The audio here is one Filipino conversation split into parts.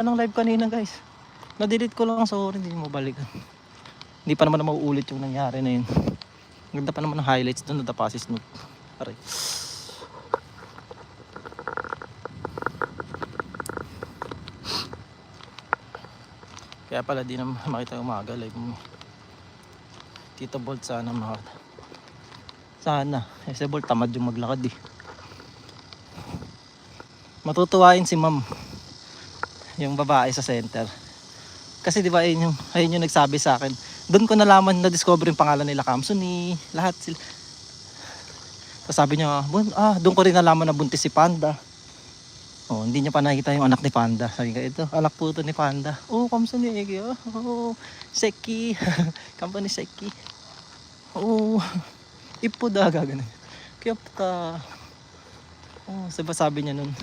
Anong live kanina guys? Na-delete ko lang sorry hindi mo balikan. Hindi pa naman na mauulit yung nangyari na yun. Ganda pa naman ng highlights doon na si Snoop. Aray. Kaya pala di na makita umaga live mo. Tito Bolt sana makita. Sana. Eh si Bolt tamad yung maglakad eh. Matutuwain si ma'am. Yung babae sa center. Kasi di ba ayun yung, ayun yung nagsabi sa akin. Doon ko nalaman na discover yung pangalan nila Kamsuni. Lahat sila. Tapos sabi niya, "Bun- ah, doon ko rin nalaman na buntis si Panda. Oh, hindi niya pa nakita yung anak ni Panda. Sabi ko, ito, anak po ito ni Panda. Oh, Kamsuni. Oh, oh, Seki. Company Seki. Oh, ipo da, gagano. Kaya puta. Oh, sabi niya nun,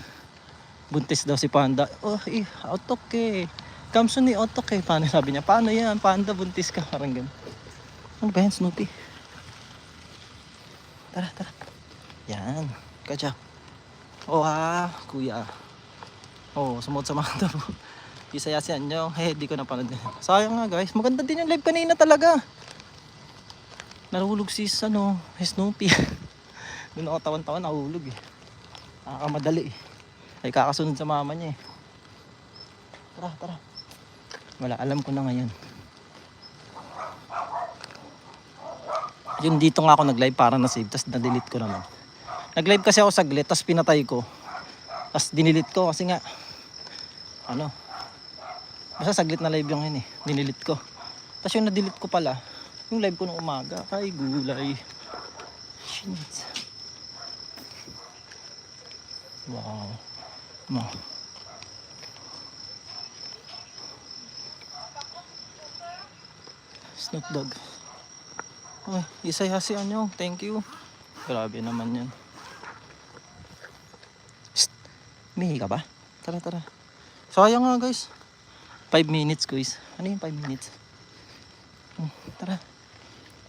buntis daw si Panda. Oh, eh, autok eh. Kamso ni autok eh. Paano sabi niya? Paano yan? Panda, buntis ka. Parang ganun. Ano ba yan, Snoopy? Tara, tara. Yan. Kadya. Oh ha, kuya. Oh, sumot sa mga tao. Isaya siya nyo. Eh, di ko napanood. Sayang nga guys. Maganda din yung live kanina talaga. Narulog si ano, Snoopy. Doon ako tawan-tawan, nahulog eh. Nakakamadali eh. Ay kakasunod sa mama niya eh. Tara, tara. Wala, alam ko na ngayon. Yun dito nga ako nag-live para na-save, tapos na-delete ko naman. Nag-live kasi ako saglit, tapos pinatay ko. Tapos dinilit ko kasi nga, ano, basta saglit na live yung yun eh. Dinilit ko. Tapos yung na-delete ko pala, yung live ko nung umaga, ay gulay. Shit. Wow. Ma. Snoop Dogg. Ay, isayasihan nyo. Thank you. Grabe naman yan. Psst. Mihi ka ba? Tara, tara. Sayang nga guys. 5 minutes guys. Ano yung 5 minutes? Hmm, tara.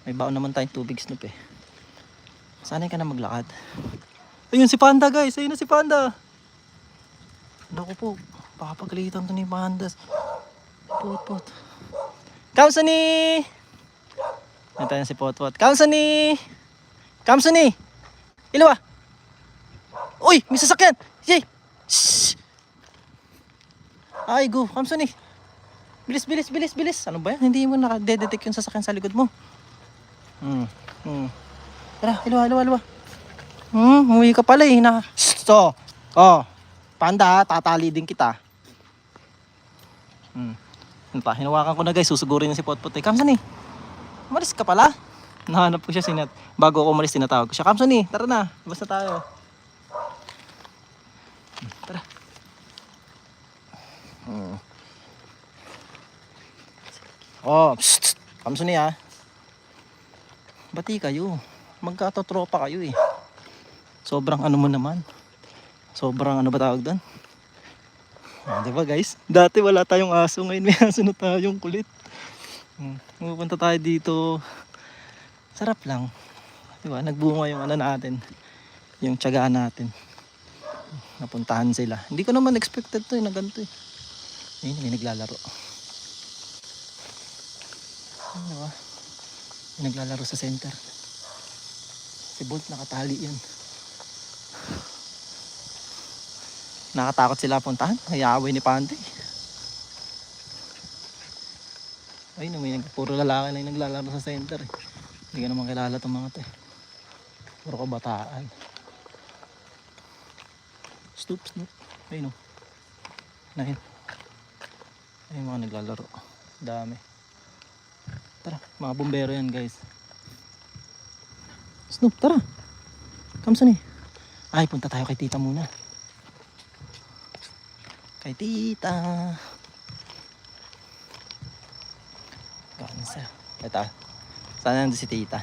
May baon naman tayong tubig Snoop eh. Sanay ka na maglakad. Ayun si Panda guys. Ayun na si Panda. Naku po. Baka pagalitan to ni Pandas. Pot pot. Kamsani! Nanta na si Potpot. Kamsani! Kamsani! Ilawa! Uy! May sasakyan! Yay! Shhh! Ay, go! Kamsani! Bilis, bilis, bilis, bilis! Ano ba yan? Hindi mo nakadedetect yung sasakyan sa likod mo. Hmm. Hmm. Tara, ilawa, ilawa, ilawa. Hmm, umuwi ka pala eh. Na... Shhh! So, oh. Panda, tatali din kita. Hmm. Yun pa, hinawakan ko na guys, susugurin niya si Potpot eh. Kamsan eh. Umalis ka pala. Nahanap ko siya sinat. Bago ako umalis, tinatawag ko siya. Kamsan eh, tara na. Basta tayo. Tara. Hmm. Oh, psst, psst. Kamsan eh. Bati kayo. Magkatotropa kayo eh. Sobrang ano mo naman. Sobrang ano ba tawag doon? Ah, di ba guys? Dati wala tayong aso, ngayon may aso na tayong kulit. Hmm. Pupunta tayo dito. Sarap lang. Di ba? Nagbunga yung ano natin. Yung tiyagaan natin. Napuntahan sila. Hindi ko naman expected to eh, na ganito eh. Ayun, may naglalaro. Ano di ba? May naglalaro sa center. Si Bolt nakatali yan. Nakatakot sila puntahan. Hayaway ni Panday. Ay, may nag, puro lalaki na yung naglalaro sa center. Eh. Hindi ka naman kilala itong mga to. Eh. Puro kabataan. Snoop, snoop. Ayun o. Nahin. Ayun mga naglalaro. Dami. Tara, mga bumbero yan guys. Snoop, tara. Kamsan eh. Ay, punta tayo kay tita muna. Kay tita. Gansa. Ito. Sana nandun si tita.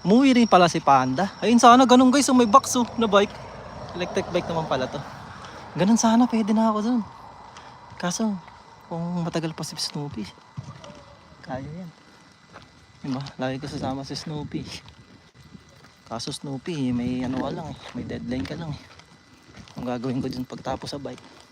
Umuwi rin pala si Panda. Ayun sana, ganun guys. oh, may box oh, na bike. Electric bike naman pala to. Ganun sana, pwede na ako dun. Kaso, kung matagal pa si Snoopy, kaya yan. Diba? Lagi ko sasama si Snoopy. Kaso Snoopy, may ano lang eh. May deadline ka lang eh. Ang gagawin ko dun pagtapos sa bike.